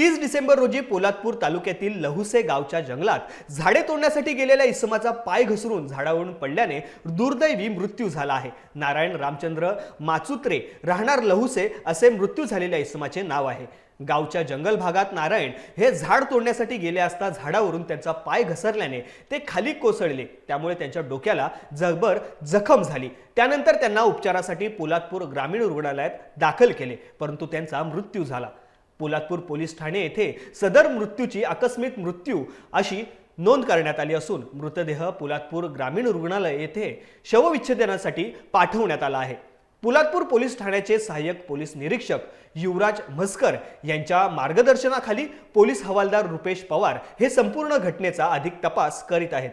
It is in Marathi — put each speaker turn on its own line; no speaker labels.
तीस डिसेंबर रोजी पोलादपूर तालुक्यातील लहुसे गावच्या जंगलात झाडे तोडण्यासाठी गेलेल्या इसमाचा पाय घसरून झाडावरून पडल्याने दुर्दैवी मृत्यू झाला आहे. नारायण रामचंद्र माचुत्रे राहणार लहुसे असे मृत्यू झालेल्या इसमाचे नाव आहे. गावच्या जंगल भागात नारायण हे झाड तोडण्यासाठी गेले असता झाडावरून त्यांचा पाय घसरल्याने ते खाली कोसळले. त्यामुळे त्यांच्या डोक्याला जगभर जखम झाली. त्यानंतर त्यांना उपचारासाठी पोलादपूर ग्रामीण रुग्णालयात दाखल केले. परंतु त्यांचा मृत्यू झाला. पोलादपूर पोलीस ठाणे येथे सदर मृत्यूची आकस्मिक मृत्यू अशी नोंद करण्यात आली असून मृतदेह पोलादपूर ग्रामीण रुग्णालय येथे शवविच्छेदनासाठी पाठवण्यात आला आहे. पोलादपूर पोलीस ठाण्याचे सहाय्यक पोलीस निरीक्षक युवराज म्हस्कर यांच्या मार्गदर्शनाखाली पोलीस हवालदार रुपेश पवार हे संपूर्ण घटनेचा अधिक तपास करीत आहेत.